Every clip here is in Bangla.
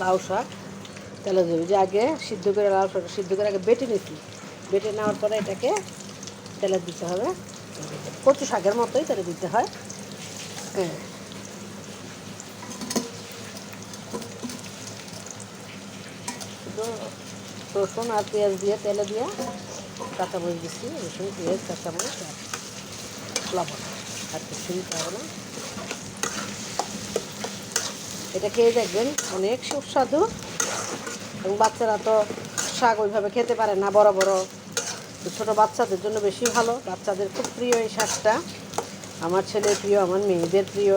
লাউ শাক তেলে দেবে যে আগে সিদ্ধ করে লাউ শাক, সিদ্ধ করে আগে বেটে নিচ্ছি বেটে নেওয়ার পরে এটাকে তেলে দিতে হবে। কচু শাকের মতোই তেলে দিতে হয়। হ্যাঁ। রসুন আর পেঁয়াজ দিয়ে, তেলে দিয়ে কাঁচামরিচ দিচ্ছি। রসুন, পেঁয়াজ, কাঁচামরিচ আর লবণ। আর কিছু দিতে হবে না। এটা খেয়ে দেখবেন, অনেক সুস্বাদু। এবং বাচ্চারা তো শাক ওইভাবে খেতে পারে না, বড় বড়। ছোটো বাচ্চাদের জন্য বেশি ভালো। বাচ্চাদের খুব প্রিয় এই শাকটা। আমার ছেলের প্রিয়, আমার মেয়েদের প্রিয়,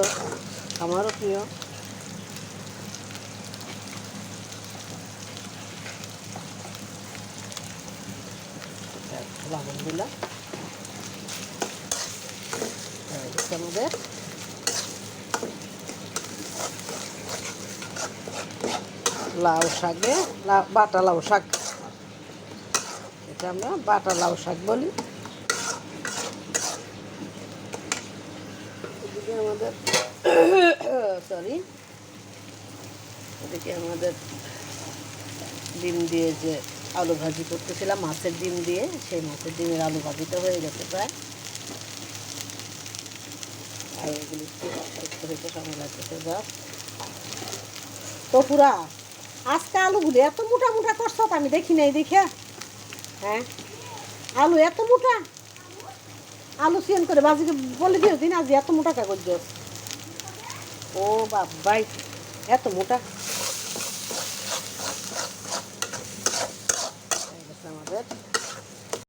আমারও প্রিয়। দিলাম আমাদের লাউ শাকে বাটা লাউ শাক। এটা আমরা বাটা লাউ শাক বলি। এদিকে আমাদের সরি এদিকে আমাদের ডিম দিয়ে যে আলু ভাজি করতেছিলাম, মাছের ডিম দিয়ে, সেই মাছের ডিমের আলু ভাজিটা হয়ে গেছে প্রায়। আর এগুলি একটু হইতে সময় লাগতেছে যাক তো পুরা আজকে আলুগুলি এত মোটা মোটা করছ তো আমি দেখি নাই, দেখে। হ্যাঁ? আলু এত মোটা? আলু সিয়ন করে বাজিকে বলে দিও, দিন আজ এত মোটা কাগজ ও বাবাই, এত মোটা?